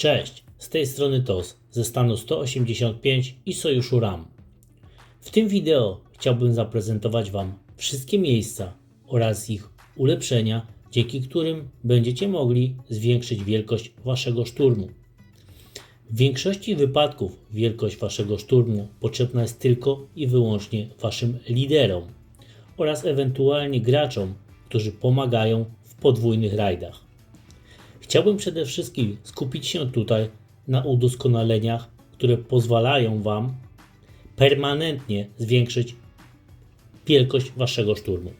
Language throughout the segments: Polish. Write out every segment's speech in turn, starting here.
Cześć, z tej strony TOS ze stanu 185 i Sojuszu RAM. W tym wideo chciałbym zaprezentować Wam wszystkie miejsca oraz ich ulepszenia, dzięki którym będziecie mogli zwiększyć wielkość Waszego szturmu. W większości wypadków wielkość Waszego szturmu potrzebna jest tylko i wyłącznie Waszym liderom oraz ewentualnie graczom, którzy pomagają w podwójnych rajdach. Chciałbym przede wszystkim skupić się tutaj na udoskonaleniach, które pozwalają Wam permanentnie zwiększyć wielkość Waszego szturmu.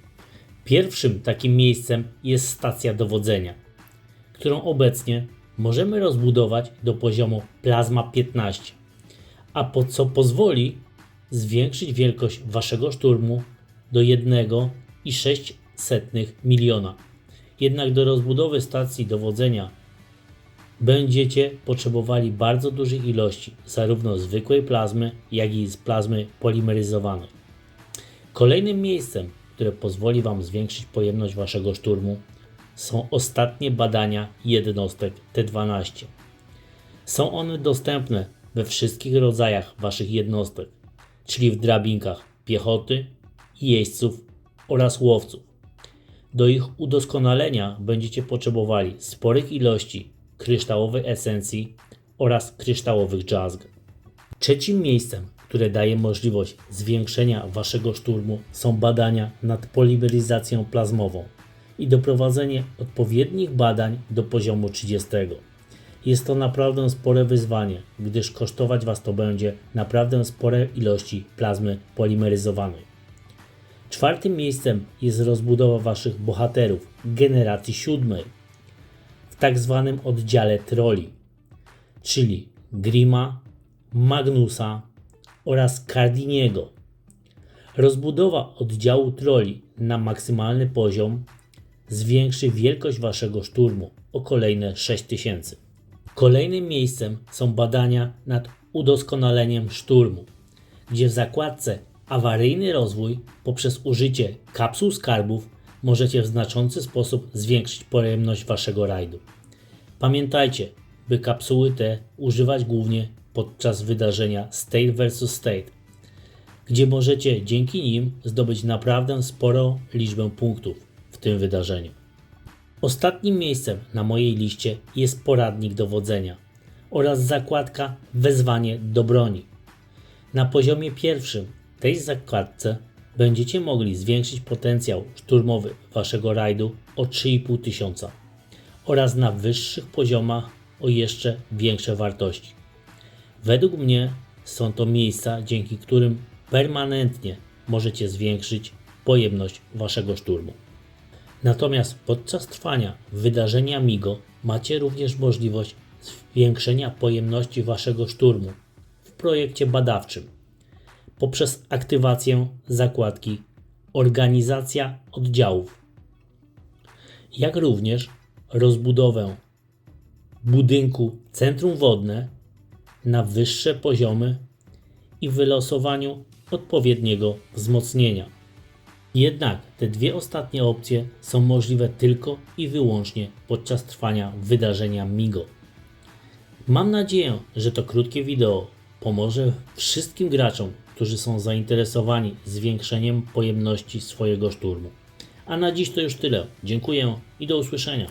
Pierwszym takim miejscem jest stacja dowodzenia, którą obecnie możemy rozbudować do poziomu Plasma 15, a po co pozwoli zwiększyć wielkość Waszego szturmu do 1,6 miliona. Jednak do rozbudowy stacji dowodzenia będziecie potrzebowali bardzo dużej ilości zarówno zwykłej plazmy, jak i z plazmy polimeryzowanej. Kolejnym miejscem, które pozwoli Wam zwiększyć pojemność Waszego szturmu, są ostatnie badania jednostek T12. Są one dostępne we wszystkich rodzajach Waszych jednostek, czyli w drabinkach piechoty, jeźdźców oraz łowców. Do ich udoskonalenia będziecie potrzebowali sporych ilości kryształowej esencji oraz kryształowych jazzg. Trzecim miejscem, które daje możliwość zwiększenia waszego szturmu są badania nad polimeryzacją plazmową i doprowadzenie odpowiednich badań do poziomu 30. Jest to naprawdę spore wyzwanie, gdyż kosztować was to będzie naprawdę spore ilości plazmy polimeryzowanej. Czwartym miejscem jest rozbudowa Waszych bohaterów generacji siódmej w tak zwanym oddziale troli, czyli Grima, Magnusa oraz Cardiniego. Rozbudowa oddziału troli na maksymalny poziom zwiększy wielkość Waszego szturmu o kolejne 6000. Kolejnym miejscem są badania nad udoskonaleniem szturmu, gdzie w zakładce awaryjny rozwój poprzez użycie kapsuł skarbów możecie w znaczący sposób zwiększyć pojemność waszego rajdu. Pamiętajcie, by kapsuły te używać głównie podczas wydarzenia State vs State, gdzie możecie dzięki nim zdobyć naprawdę sporą liczbę punktów w tym wydarzeniu. Ostatnim miejscem na mojej liście jest poradnik dowodzenia oraz zakładka Wezwanie do broni. Na poziomie pierwszym tej zakładce będziecie mogli zwiększyć potencjał szturmowy waszego rajdu o 3,5 tysiąca oraz na wyższych poziomach o jeszcze większe wartości. Według mnie są to miejsca, dzięki którym permanentnie możecie zwiększyć pojemność waszego szturmu. Natomiast podczas trwania wydarzenia MIGO macie również możliwość zwiększenia pojemności waszego szturmu w projekcie badawczym poprzez aktywację zakładki Organizacja oddziałów, jak również rozbudowę budynku Centrum Wodne na wyższe poziomy i wylosowaniu odpowiedniego wzmocnienia. Jednak te dwie ostatnie opcje są możliwe tylko i wyłącznie podczas trwania wydarzenia MIGO. Mam nadzieję, że to krótkie wideo pomoże wszystkim graczom, którzy są zainteresowani zwiększeniem pojemności swojego szturmu. A na dziś to już tyle. Dziękuję i do usłyszenia.